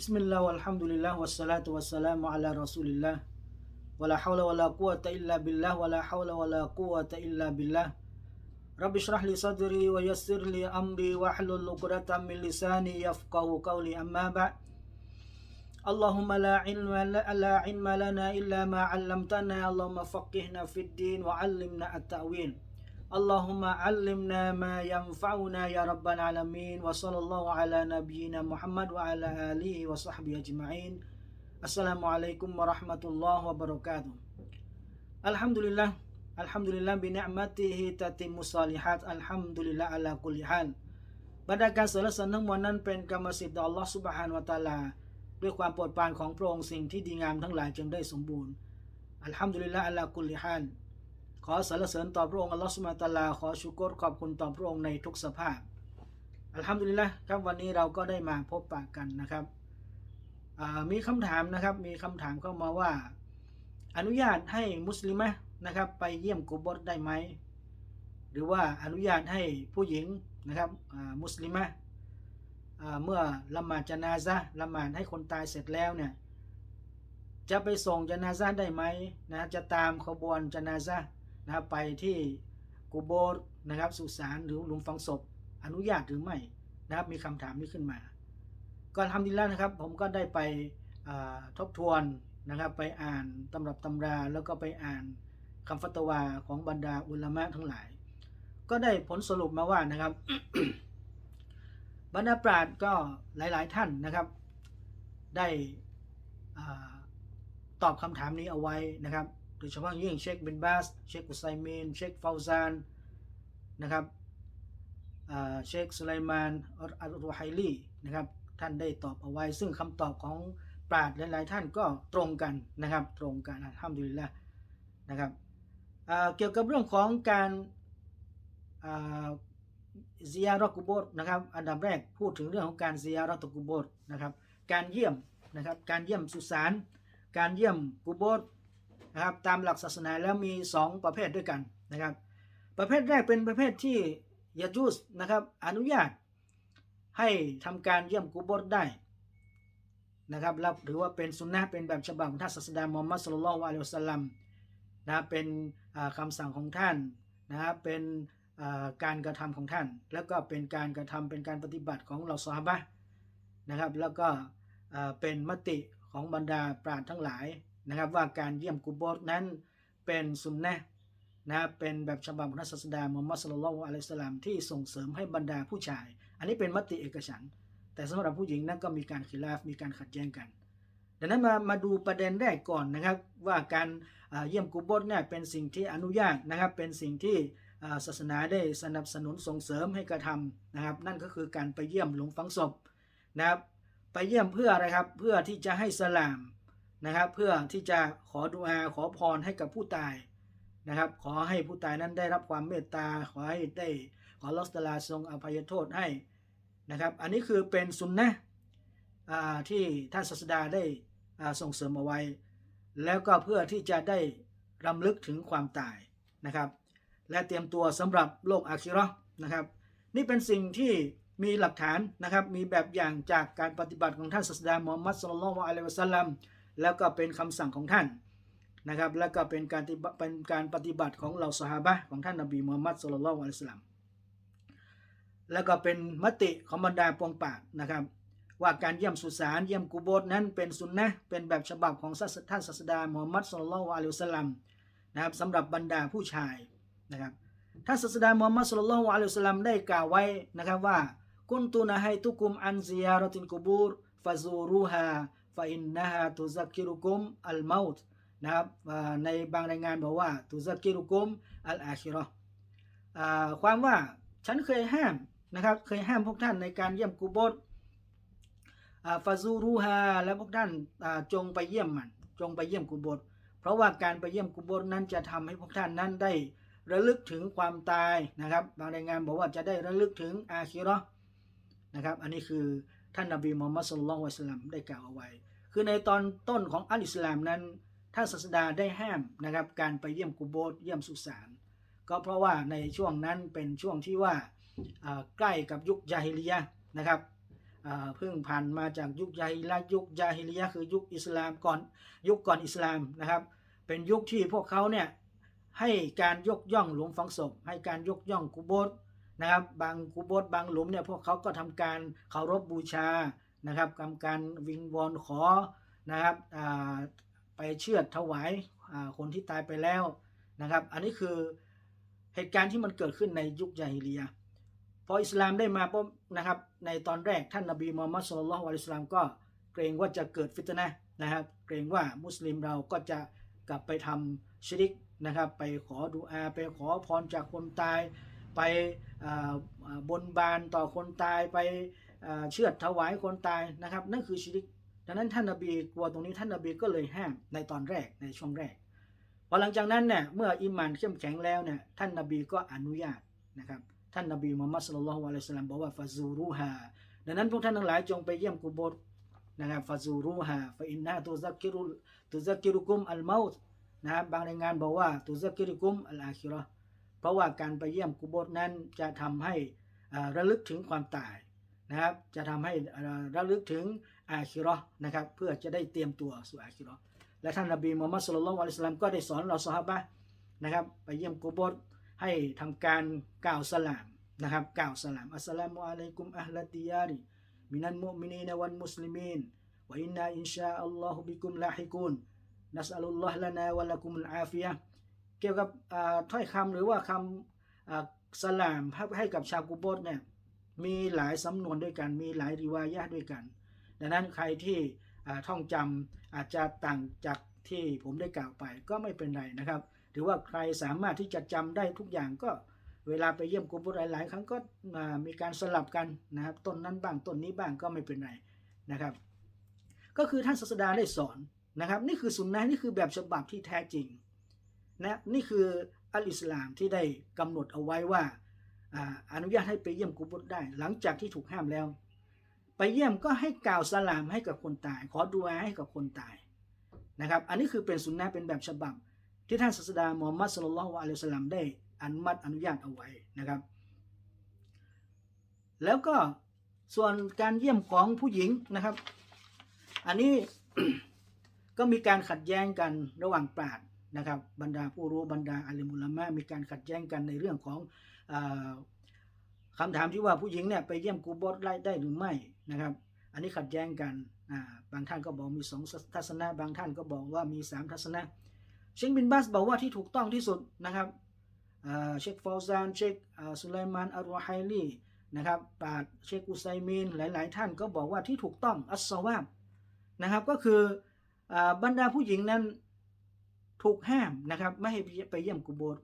بسم الله والحمد لله والصلاة والسلام على رسول الله ولا حول ولا قوة إلا بالله ولا حول ولا قوة إلا بالله رب اشرح لي صدري ويسر لي أمري واحلل عقدة من لساني يفقه قولي أما بعد اللهم لا علم لا علم لنا إلا ما علمتنا اللهم فقهنا في الدين وعلمنا التأويل اللهم علمنا ما ينفعنا يا رب العالمين وصلى الله على نبينا محمد وعلى آله وصحبه أجمعين السلام عليكم ورحمة الله وبركاته الحمد لله الحمد لله بنعمته تتم الصالحات الحمد لله على كل حال บรรดาการสรรเสริญทั้งมวลนั้นเป็นกรรมสิทธิ์ต่อ Allah Subhanahu wa Taala ด้วยความโปรดปรานของพระองค์สิ่งที่ดีงามทั้งหลายจึงได้สมบูรณ์ อัลฮัมดุลิลละอัลลากุลิฮัน ขอสรรเสริญต่อพระองค์อัลลอฮฺสุบฮาตาลา ขอชุกรขอบคุณต่อพระองค์ในทุกสภาพ อัลฮัมดุลิลละครับวันนี้เราก็ได้มาพบปะกันนะครับ มีคำถามนะครับ มีคำถามเข้ามาว่า อนุญาตให้มุสลิมะนะครับ ไปเยี่ยมกุบร์ได้ไหม หรือว่าอนุญาตให้ผู้หญิงนะครับมุสลิมะเมื่อละหมาดจนาซะละหมาดให้คนตายเสร็จแล้วเนี่ยจะไปส่งจนาซาได้ไหมนะจะตามขบวนจนาซา นะครับไปที่กูโบร์นะครับสุสานหรือหลุมฝังศพ อนุญาตหรือไม่นะครับมีคำถามนี้ขึ้นมาก่อนทำดีแล้วนะครับ ผมก็ได้ไปทบทวนนะครับไปอ่านตำรับตำราแล้วก็ไปอ่านคำฟัตวาของบรรดาอุลามะทั้งหลาย ก็ได้ผลสรุปมาว่านะครับ บรรดาปราชญ์ก็หลาย ๆ ท่านนะครับ ได้อตอบคำถามนี้เอาไว้นะครับ โดยเฉพาะยิ่งเชคเบนบาส เชคอุไซมีนเชคฟาวซานนะครับเชคสุไลมานอัลรุไฮลีนะครับท่านได้ตอบเอาไว้ ซึ่งคำตอบของปราชญ์หลาย ๆ ท่านก็ตรงกันนะครับ ตรงกันอัลฮัมดุลิละนะครับเกี่ยวกับเรื่องของการอ่าซิยารอกุโบรนะครับอันดับแรกพูดถึงเรื่องของการซิยารอตกุโบรนะครับการเยี่ยมนะครับการเยี่ยมสุสานการเยี่ยมกุโบส นะครับตามหลักศาสนาแล้วมี 2 ประเภทด้วยกันนะครับ ประเภทแรกเป็นประเภทที่ยาจูสนะครับอนุญาตให้ทำการเยี่ยมกุโบสได้นะครับแล้วหรือว่าเป็นสุนนะเป็นแบบฉบับของท่านศาสดามุฮัมมัดสุลลัลลอฮุอะลัยฮิวสลลัมนะเป็นอ่าคำสั่งของท่านนะครับเป็นการกระทำของท่าน แล้วก็เป็นการกระทำเป็นการปฏิบัติของเราซาบะนะครับ แล้วก็เป็นมติของบรรดาปราชญ์ทั้งหลาย นะครับว่าการเยี่ยมกุโบร์นั้นเป็นสุนนะนะครับเป็นแบบฉบับของท่านศาสดามุฮัมมัดสุลลัลอฮุอะลัยสลามที่ส่งเสริมให้บรรดาผู้ชาย อันนี้เป็นมติเอกฉัน แต่สำหรับผู้หญิงนั้นก็มีการขีลาฟมีการขัดแย้งกัน ดังนั้นมามาดูประเด็นแรกก่อนนะครับว่าการเยี่ยมกุโบร์เนี่ยเป็นสิ่งที่อนุญาตนะครับเป็นสิ่งที่ศาสนาได้สนับสนุนส่งเสริมให้กระทำนะครับ นั่นก็คือการไปเยี่ยมหลุมฝังศพนะครับไปเยี่ยมเพื่ออะไรครับเพื่อที่จะให้สลาม นะครับ เพื่อที่จะขอดุอาขอพรให้กับผู้ตายนะครับ ขอให้ผู้ตายนั้นได้รับความเมตตา ขอให้ได้ขอลอสตาลาทรงอภัยโทษให้นะครับ อันนี้คือเป็นสุนนะอ่าที่ท่านศาสดาได้อาส่งเสริมเอาไว้ แล้วก็เพื่อที่จะได้รำลึกถึงความตายนะครับ และเตรียมตัวสำหรับโลกอาคิเราะนะครับ นี่เป็นสิ่งที่มีหลักฐานนะครับ มีแบบอย่างจากการปฏิบัติของท่านศาสดามุฮัมมัดสุลลัลลอฮุอะลัยฮิวะสัลลัม แล้วก็เป็นคำสั่งของท่านนะครับแล้วก็เป็นการปฏิบัติเป็นการปฏิบัติของเราสหาบะของท่านนบีมุฮัมมัดสุลลัลลอฮุอะลัยฮิวะสัลลัมแล้วก็เป็นมติของบรรดาปวงปากนะครับ ว่าการเยี่ยมสุสานเยี่ยมกุโบสนั้นเป็นสุนนะเป็นแบบฉบับของท่านศาสดามุฮัมมัดสุลลัลลอฮุอะลัยฮิวะสัลลัมนะครับสำหรับบรรดาผู้ชายนะครับท่านศาสดามุฮัมมัดสุลลัลลอฮุอะลัยฮิวะสัลลัมได้กล่าวไว้นะครับว่ากุนตุนะให้ทุกุมอันซิยารตินกุบูรฟาซูรูฮา อินนะฮาตุซักกิรุกุมอัลมาตนะครับในบางรายงานบอกว่าตุซักกิรุกุมอัลอาคิราะห์ความว่าฉันเคยห้ามนะครับเคยห้ามพวกท่านในการเยี่ยมกุโบสฟาซูรูฮาและพวกท่านจงไปเยี่ยมมัน จงไปเยี่ยมกุโบสเพราะว่าการไปเยี่ยมกุโบสนั้นจะทำให้พวกท่านนั้นได้ระลึกถึงความตายนะครับ บางรายงานบอกว่าจะได้ระลึกถึงอาคิราะห์นะครับ อันนี้คือท่านนบีมุฮัมมัดสุลลัลวะสลัมได้กล่าวเอาไว้ คือในตอนต้นของอัลอิสลามนั้นท่านศาสดาได้ห้ามนะครับการไปเยี่ยมกุโบสเยี่ยมสุสานก็เพราะว่าในช่วงนั้นเป็นช่วงที่ว่าใกล้กับยุคยาฮิลียะนะครับเพิ่งผ่านมาจากยุคยาฮิละยุคยาฮิลิยะคือยุคอิสลามก่อนยุคก่อนอิสลามนะครับเป็นยุคที่พวกเขาเนี่ยให้การยกย่องหลุมฝังศพ ให้การยกย่องกุโบสนะครับบางกุโบสบางหลุมเนี่ยพวกเขาก็ทำการเคารพบูชา นะครับทำการวิงวอนขอนะครับไปเชื่อดถวายคนที่ตายไปแล้วนะครับ อันนี้คือเหตุการณ์ที่มันเกิดขึ้นในยุคยาฮิเลิยพออิสลามได้มาปุ๊บนะครับ ในตอนแรกท่านนบีมูฮัมมัดสุลลัลลอฮุอะลัยฮิวะซัลลัมก็เกรงว่าจะเกิดฟิตนะนะครับ เกรงว่ามุสลิมเราก็จะกลับไปทำชิริกนะครับ ไปขอดุอาไปขอพรจากคนตาย ไปอ่าอ่าบนบานต่อคนตายไป เชือดถวายคนตายนะครับ นั่นคือชิริกดังนั้นท่านนบีกลัวตรงนี้ท่านนบีก็เลยห้ามในตอนแรกในช่วงแรกพอหลังจากนั้นเนี่ยเมื่ออิมานเข้มแข็งแล้วเนี่ยท่านนบีก็อนุญาตนะครับท่านนบีมุฮัมมัดสุลลัลลอฮุอะลัยฮิสลลัมบอกว่าฟาซูรูฮาดังนั้นพวกท่านทั้งหลายจงไปเยี่ยมกุโบสนะครับฟาซูรูฮาฟาอินนาตุซักกิรุตุซักกิรุกุมอัลเมาต์นะครับบางรายงานบอกว่าตุซักกิรุกุมอัลอาคิราะห์เพราะว่าการไปเยี่ยมกุโบสนั้นจะทำให้ระลึกถึงความตาย นะครับ จะทำให้ระลึกถึงอาคิราะห์นะครับ เพื่อจะได้เตรียมตัวสู่อาคิราะห์และท่านนบีมุฮัมมัดสุลลัลลอฮุอะลัยฮิวะสัลลัมก็ได้สอนเราซอฮาบะนะครับ ไปเยี่ยมกุโบสให้ทำการกล่าวสลามนะครับ กล่าวสลามอัสสลามุอะลัยกุมอัลลัดดิยาริมินันมุมินีนวันมุสลิมีนวะอินนาอินชาอัลลอฮุบิกุมลาฮิกุนนัสอัลลอฮ์ลานาวะละกุมุลอาฟิยะเกี่ยวกับถ้อยคำหรือว่าคำอ่าสลามให้กับชาวกุโบสเนี่ย มีหลายสำนวนด้วยกัน มีหลายริวายะด้วยกัน ดังนั้นใครที่ท่องจำอาจจะต่างจากที่ผมได้กล่าวไปก็ไม่เป็นไรนะครับหรือว่าใครสามารถที่จะจำได้ทุกอย่างก็เวลาไปเยี่ยมกุโบสหลาย ๆ ครั้งก็มีการสลับกันนะครับต้นนั้นบ้างต้นนี้บ้างก็ไม่เป็นไรนะครับ ก็คือท่านศาสดาได้สอนนะครับ นี่คือสุนนะนี่คือแบบฉบับที่แท้จริงนะนี่คืออัลอิสลามที่ได้กำหนดเอาไว้ว่า อนุญาตให้ไปเยี่ยมกุโบสได้ หลังจากที่ถูกห้ามแล้ว ไปเยี่ยมก็ให้กล่าวสลามให้กับคนตาย ขอดูอาให้กับคนตายนะครับ อันนี้คือเป็นสุนนะเป็นแบบฉบับ ที่ท่านศาสดามูฮัมมัดสุลลัลลอฮุอะลัยฮิวะสัลลัมได้อนุมัติอนุญาตเอาไว้นะครับ แล้วก็ส่วนการเยี่ยมของผู้หญิงนะครับ อันนี้ก็มีการขัดแย้งกันระหว่างปราช นะครับบรรดาผู้รู้บรรดาอาลิมุลามะมีการขัดแย้งกันในเรื่องของอาคำถามที่ว่าผู้หญิงเนี่ยไปเยี่ยมกูโบสได้ได้หรือไม่นะครับ อันนี้ขัดแย้งกันบางท่านก็บอกมีสองทัศนะ บางท่านก็บอกว่ามีสามทัศนะ เชคบินบัสบอกว่าที่ถูกต้องที่สุดนะครับเชคฟอลซานเชคสุไลมานอัลวาไฮลีนะครับปาชญ์เชคอุไซมีนหลาย ๆ ท่านก็บอกว่าที่ถูกต้องอัสซาวาบนะครับก็คืออบรรดาผู้หญิงนั้น ถูกห้ามนะครับไม่ให้ไปเยี่ยมกุโบส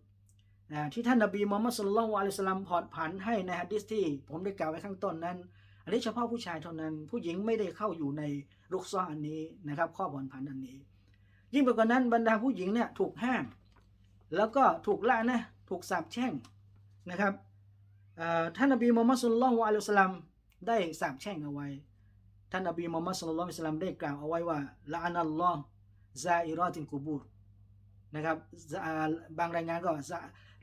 อ่าที่ท่านนบีมูฮัมมัดสุลลัลลอฮุอะลิสลลัมผ่อนผันให้ในฮะดิษที่ผมได้กล่าวไว้ข้างต้นนั้น อันนี้เฉพาะผู้ชายเท่านั้น ผู้หญิงไม่ได้เข้าอยู่ในรุกซ้ออันนี้นะครับ ข้อผ่อนผันอันนี้ ยิ่งไปกว่านั้นบรรดาผู้หญิงเนี่ยถูกห้าม แล้วก็ถูกละนะถูกสาปแช่งนะครับท่านนบีมูฮัมมัดสุลลัลลอฮุอะลิสลลัมได้สาปแช่งเอาไว้ ท่านนบีมูฮัมมัดสุลลัลลอฮุอะลิสลลัมได้กล่าวเอาไว้ว่าละอานัลลอฮ์ซาอิรอตินกูบูร นะครับบางรายงานก็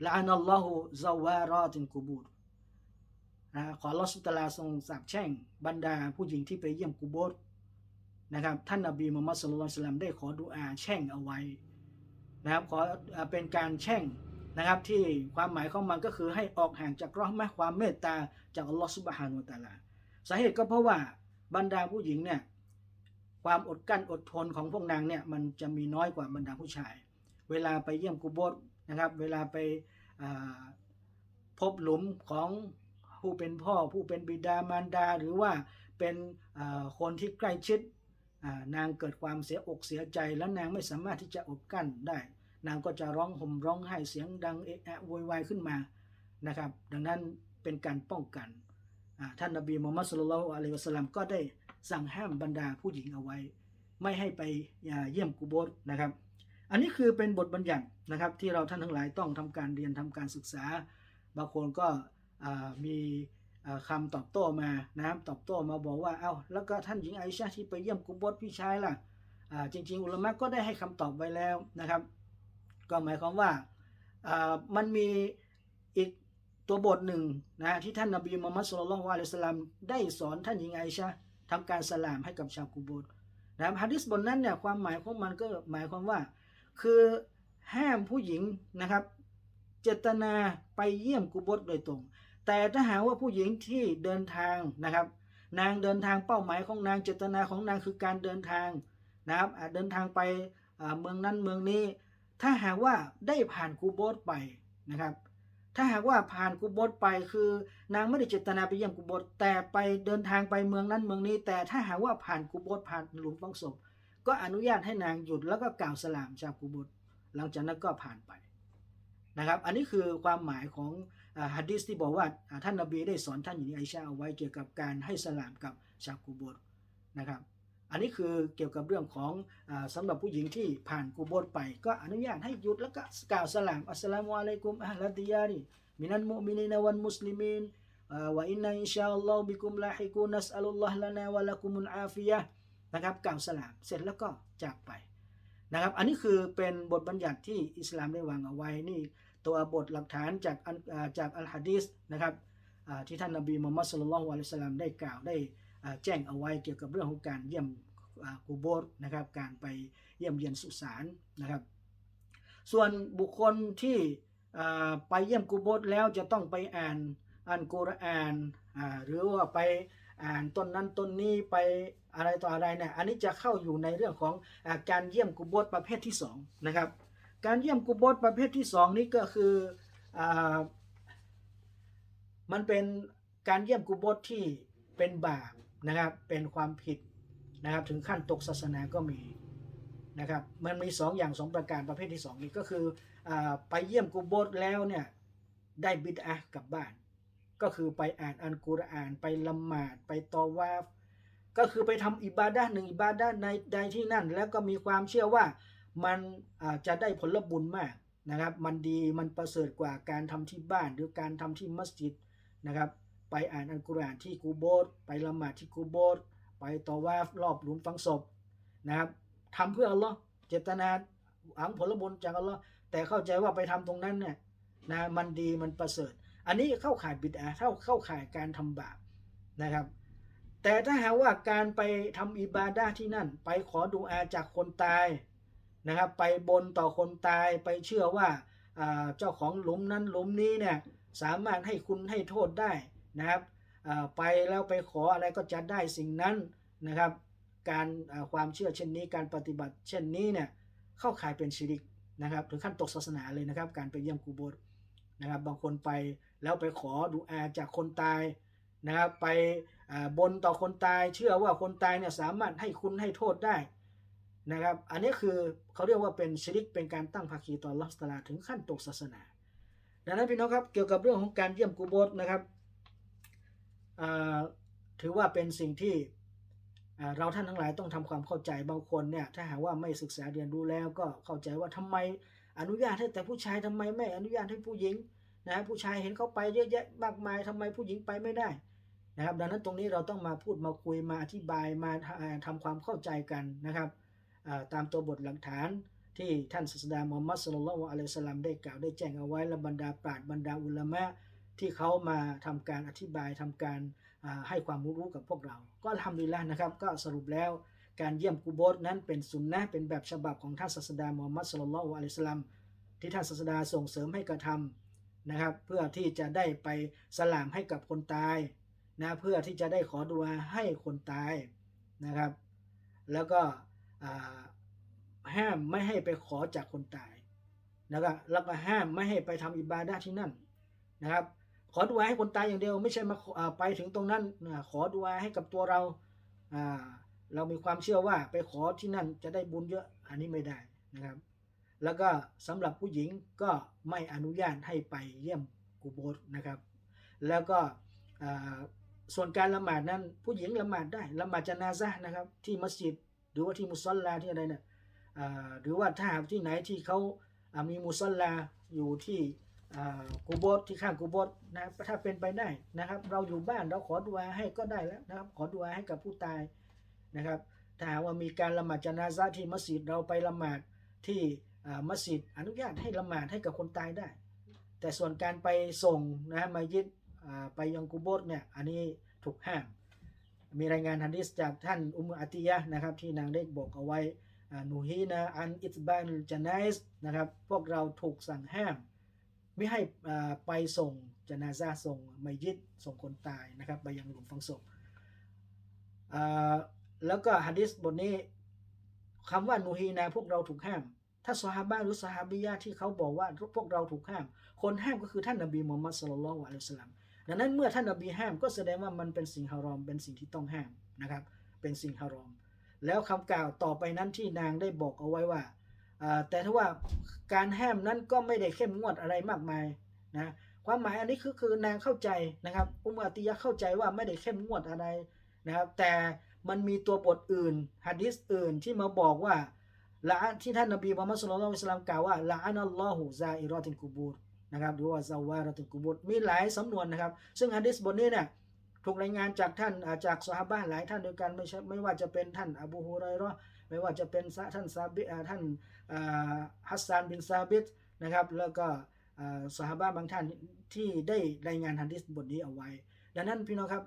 ละอานัลลอฮุซาวารอตินกูบูรนะขออัลอสุตลาทรงสาปแช่งบรรดาผู้หญิงที่ไปเยี่ยมกูโบสนะครับท่านนบีมุฮัมมัดสุลลัลสลลัมได้ขอดุอาแช่งเอาไว้นะครับขอเป็นการแช่งนะครับที่ความหมายของมันก็คือให้ออกห่างจากราะห์มะความเมตตาจากอัลลอฮฺซุบฮานุวะตาลาสาเหตุก็เพราะว่าบรรดาผู้หญิงเนี่ยความอดกลั้นอดทนของพวกนางเนี่ยมันจะมีน้อยกว่าบรรดาผู้ชาย เวลาไปเยี่ยมกุโบสนะครับ เวลาไปพบหลุมของผู้เป็นพ่อผู้เป็นบิดามารดา หรือว่าเป็นคนที่ใกล้ชิดนางเกิดความเสียอกเสียใจแล้วนางไม่สามารถที่จะอดกั้นได้ นางก็จะร้องห่มร้องไห้เสียงดังเอะอะโวยวายขึ้นมานะครับ ดังนั้นเป็นการป้องกันอ่าท่านนบีมุฮัมมัดสุลลัลอฮุอะลัยวะสัลลัมก็ได้สั่งห้ามบรรดาผู้หญิงเอาไว้ ไม่ให้ไปเยี่ยมกุโบสนะครับ อันนี้คือเป็นบทบัญญัตินะครับที่เราท่านทั้งหลายต้องทำการเรียนทำการศึกษา บางคนก็มีอ่าคำตอบโต้มานะครับตอบโต้มาบอกว่า เอา้าแล้วก็ท่านหญิงไอชาที่ไปเยี่ยมกุโบสพี่ชายล่ะจริง ๆ อุลามะก็ได้ให้คำตอบไว้แล้วนะครับ ก็หมายความว่ามันมีอีกตัวบทหนึ่งนะที่ท่านนบีมุฮัมมัดสุลลัลลอฮุอะลัยฮิวะสัลลัมได้สอนท่านหญิงไอชะห์ทำการสลามให้กับชาวกุโบรนะครับฮะดิษบทนั้นเนี่ยความหมายของมันก็หมายความว่า คือห้ามผู้หญิงนะครับ เจตนาไปเยี่ยมกุโบรโดยตรง แต่ถ้าหากว่าผู้หญิงที่เดินทางนะครับ นางเดินทางเป้าหมายของนางเจตนาของนางคือการเดินทางนะครับเดินทางไปเมืองนั้นเมืองนี้ ถ้าหากว่าได้ผ่านกูโบสไปนะครับ ถ้าหากว่าผ่านกูโบสไปคือนางไม่ได้เจตนาไปเยี่ยมกูโบสแต่ไปเดินทางไปเมืองนั้นเมืองนี้ แต่ถ้าหากว่าผ่านกูโบสผ่านหลุมฝังศพ ก็อนุญาตให้นางหยุดแล้วก็กล่าวสลามชาวกูโบสหลังจากนั้นก็ผ่านไปนะครับ อันนี้คือความหมายของฮะดีษที่บอกว่าอ่าท่านนบีได้สอนท่านหญิงไอชาเอาไว้เกี่ยวกับการให้สลามกับชาวกูโบสนะครับ อันนี้คือเกี่ยวกับเรื่องของอาสำหรับผู้หญิงที่ผ่านกูโบสไป ก็อนุญาตให้หยุดแล้วก็กล่าวสลามอัสสลามุอะลัยกุมอะฮ์ลัดดิยาริมินัลมุมินีนวันมุสลิมีนอ่าวะอินนาอินชาอัลลอฮ์บิกุมลาฮิกูนัสอัลลอฮ์ลานาวะละกุมุลอาฟิยะ์ นะครับกล่าวสลามเสร็จแล้วก็จากไปนะครับ อันนี้คือเป็นบทบัญญัติที่อิสลามได้วางเอาไว้นี่ตัวบทหลักฐานจากอันจากอัลฮะดีษนะครับที่ท่านนบีมุฮัมมัดสุลลัลลอฮุอะลัยฮิสลลัมได้กล่าวได้แจ้งเอาไว้เกี่ยวกับเรื่องของการเยี่ยมกูโบสนะครับการไปเยี่ยมเยียนสุสานนะครับ ส่วนบุคคลที่ไปเยี่ยมกูโบสแล้วจะต้องไปอ่าน อ่านกุรอานอ่าหรือว่าไปอ่านต้นนั้นต้นนี้ไปอะไรต่ออะไรเนี่ยอันนี้จะเข้าอยู่ในเรื่องของอการเยี่ยมกูโบสประเภทที่สองนะครับการเยี่ยมกูโบสประเภทที่สองนี้ก็คืออามันเป็นการเยี่ยมกูโบสที่เป็นบาปนะครับเป็นความผิดนะครับถึงขั้นตกศาสนาก็มีนะครับมันมีสองอย่างสองประการประเภทที่สองนี้ก็คืออาไปเยี่ยมกุโบสแล้วเนี่ยได้บิดอะกลับบ้าน ก็คือไปอ่านอันกุรอานไปละหมาดไปตอวาฟก็คือไปทำอิบาดะห์หนึ่งอิบาดะในใดที่นั่น แล้วก็มีความเชื่อว่ามันจะได้ผลบุญมากนะครับ มันดีมันประเสริฐกว่าการทำที่บ้านหรือการทำที่มัสยิดนะครับ ไปอ่านอัลกุรอานที่กูโบสไปละหมาดที่กูโบสไปตอว่ารอบหลุมฝังศพนะครับทำเพื่ออัลลอฮ์เจตนาหวังผลบุญจากอัลลอฮ์แต่เข้าใจว่าไปทำตรงนั้นเนี่ยนะมันดีมันประเสริฐ อันนี้เข้าข่ายบิดอะห์เข้าเข้าข่ายการทำบาปนะครับ แต่ถ้าหากว่าการไปทำอิบาดะห์ที่นั่น ไปขอดูอาจากคนตายนะครับ ไปบนต่อคนตายไปเชื่อว่าเจ้าของหลุมนั้นหลุมนี้เนี่ยสามารถให้คุณให้โทษได้นะครับไปแล้วไปขออะไรก็จะได้สิ่งนั้นนะครับ การความเชื่อเช่นนี้การปฏิบัติเช่นนี้เนี่ยเข้าข่ายเป็นชิริกนะครับถึงขั้นตกศาสนาเลยนะครับ การไปเยี่ยมกูโบสนะครับ บางคนไป แล้วไปขอดูอาจากคนตายนะครับไปบนต่อคนตายเชื่อว่าคนตายเนี่ยสามารถให้คุณให้โทษได้นะครับอันนี้คือเขาเรียกว่าเป็นชิริกเป็นการตั้งภาคีต่ออัลลัสตาลาถึงขั้นตกศาสนา ดังนั้นพี่น้องครับเกี่ยวกับเรื่องของการเยี่ยมกูโบสนะครับถือว่าเป็นสิ่งที่เราท่านทั้งหลายต้องทำความเข้าใจบางคนเนี่ยถ้าหากว่าไม่ศึกษาเรียนรู้แล้วก็เข้าใจว่าทำไมอนุญาตให้แต่ผู้ชายทำไมไม่อนุญาตให้ผู้หญิง นะผู้ชายเห็นเขาไปเยอะแยะมากมายทำไมผู้หญิงไปไม่ได้นะครับดังนั้นตรงนี้เราต้องมาพูดมาคุยมาอธิบายมาอ่าทำความเข้าใจกันนะครับตามตัวบทหลักฐานที่ท่านศาสดามุฮัมมัดสุลลัลลอฮุอะลัยสลลัมได้กล่าวได้แจ้งเอาไว้และบรรดาปราชญ์บรรดาอุลามะที่เขามาทำการอธิบายทำการให้ความรู้กับพวกเรา ก็ทำดีแล้วนะครับ ก็สรุปแล้วการเยี่ยมกูโบสนั้นเป็นสุนนะเป็นแบบฉบับของท่านศาสดามูฮัมมัดสุลลัลลอฮุอะลัยสลลัมที่ท่านศาสดาส่งเสริมให้กระทำ นะครับ เพื่อที่จะได้ไปสลามให้กับคนตายนะเพื่อที่จะได้ขอดุอาให้คนตายนะครับ แล้วก็ห้ามไม่ให้ไปขอจากคนตายแล้วก็แล้วก็ห้ามไม่ให้ไปทำอิบาดะที่นั่นนะครับ ขอดุอาให้คนตายอย่างเดียว ไม่ใช่มาาไปถึงตรงนั้นขอดุอาให้กับตัวเราเรามีความเชื่อว่าไปขอที่นั่นจะได้บุญเยอะอันนี้ไม่ได้นะครับ แล้วก็สำหรับผู้หญิงก็ไม่อนุญาตให้ไปเยี่ยมกุโบสนะครับ แล้วก็ส่วนการละหมาดนั้น ผู้หญิงละหมาดได้ละหมาดจานาซะนะครับที่มัสยิดหรือว่าที่มุสลาที่อะไรเนี่ยหรือว่าถ้าหากที่ไหนที่เขามีมุสลาอยู่ที่กูโบสที่ข้างกูโบสนะถ้าเป็นไปได้นะครับ เราอยู่บ้านเราขอดุอาให้ก็ได้แล้วนะครับ ขอดุอาให้กับผู้ตายนะครับ ถ้าหากว่ามีการละหมาดจานาซะที่มัสยิดเราไปละหมาดที่ มัสยิดอนุญาตให้ละหมาดให้กับคนตายได้ แต่ส่วนการไปส่งนะฮะมัสยิดไปยังกุโบสเนี่ยอันนี้ถูกห้าม มีรายงานฮะดิษจากท่านอุมมุอาติยะนะครับที่นางได้บอกเอาไว้อ่านูฮีนะอันอิตบานจานาสนะครับพวกเราถูกสั่งห้าม ไม่ให้ไปส่งจนาซาส่งมัสยิดส่งคนตายนะครับไปยังหลุมฝังศพแล้วก็ฮะดิษบทนี้คำว่านูฮีนะพวกเราถูกห้าม ถ้าซอฮาบะห์หรือซอฮาบิยะที่เขาบอกว่าพวกเราถูกห้าม คนห้ามก็คือท่านนบีมูฮัมมัดสุลลัลลอฮุอะลัยสลัมดังนั้นเมื่อท่านนบีห้ามก็แสดงว่ามันเป็นสิ่งฮารอม เป็นสิ่งที่ต้องห้ามนะครับ เป็นสิ่งฮารอม แล้วคำกล่าวต่อไปนั้นที่นางได้บอกเอาไว้ว่า แต่ถ้าว่าการห้ามนั้นก็ไม่ได้เข้มงวดอะไรมากมายนะความหมายอันนี้คือคือนางเข้าใจนะครับ อุมอาติยะเข้าใจว่าไม่ได้เข้มงวดอะไรนะครับ แต่มันมีตัวบทอื่นฮะดิษอื่นที่มาบอกว่า ละที่ท่านนบีมุฮัมมัดสุลลัลอิสลลัมกล่าวว่าละอานัลลอฮุซาอิรอตินกุบูรนะครับหรือว่าซาวารอตินกุบูรมีหลายสำนวนนะครับ ซึ่งฮะดิษบทนี้เนี่ยถูกรายงานจากท่านอาจากซอฮาบะห์หลายท่านด้วยกันไม่ใช่ไม่ว่าจะเป็นท่านอบูฮุไรราะห์ไม่ว่าจะเป็นท่านซาบิท่านฮัสซานบินซาบิตนะครับแล้วก็อ่าซอฮาบะห์บางท่านที่ได้รายงานฮะดิษบทนี้เอาไว้ ดังนั้นพี่น้องครับ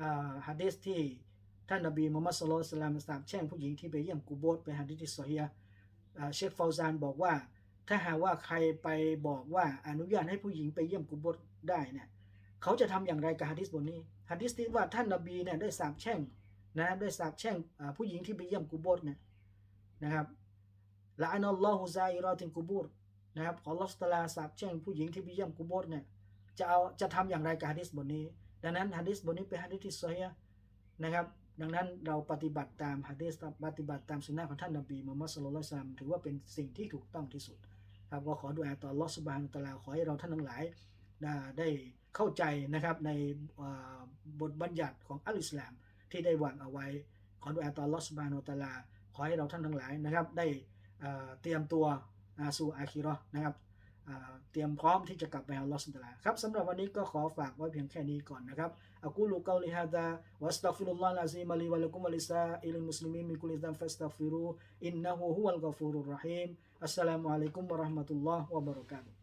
อ่าฮะดิษที่ ท่านนบีมุฮัมมัดสุลลัลลอฮุอะลัยฮิวะสัลลัมสาบแช่งผู้หญิงที่ไปเยี่ยมกูโบสเป็นฮะดิษที่ซอฮีฮ์อ่าเชคฟาวซานบอกว่า ถ้าหากว่าใครไปบอกว่าอนุญาตให้ผู้หญิงไปเยี่ยมกุโบสได้เนี่ยเขาจะทำอย่างไรกับฮะดิษบทนี้ฮะดิษที่ว่าท่านนบีเนี่ยได้สาปแช่งนะได้สาปแช่งผู้หญิงที่ไปเยี่ยมกุโบสเนี่ยนะครับละอันอัลลอฮุซาอิรอตินกุบูรนะครับขอลอฮฺตาลาสาปแช่งผู้หญิงที่ไปเยี่ยมกุโบสเนี่ยจะเอาจะทำอย่างไรกับฮะดิษบทนี้ ดังนั้นฮะดิษบทนี้เป็นฮะดิษที่ซอฮีฮ์นะครับ ดังนั้นเราปฏิบัติตามฮะดิษปฏิบัติตามสุนนะของท่านนบีมุฮัมมัดสุลลัลลอฮุอะลัยฮิวะสัลลัมถือว่าเป็นสิ่งที่ถูกต้องที่สุดครับก็ขอดูอาต่อลอสบานตะลาขอให้เราท่านทั้งหลายได้เข้าใจนะครับในบทบัญญัติของอัลอิสลามที่ได้วางเอาไว้ ขอดูอาต่อลอสบานตะลาขอให้เราท่านทั้งหลายนะครับได้เตรียมตัวสู่อาคิราะห์นะครับ เตรียมพร้อมที่จะกลับไปหาอัลอสุบตะลาครับสำหรับวันนี้ก็ขอฝากไว้เพียงแค่นี้ก่อนนะครับอักูลูกาลิฮะดาวัสตักฟิรุลลอฮ์อาซีมะลีวะลักุมวะลิซาอิลมุสลิมีมิกุลิซัมฟัสตัฆฟิรูอินนะฮูฮุวัลกอฟูรุรราฮีม Assalamualaikum warahmatullahi wabarakatuh.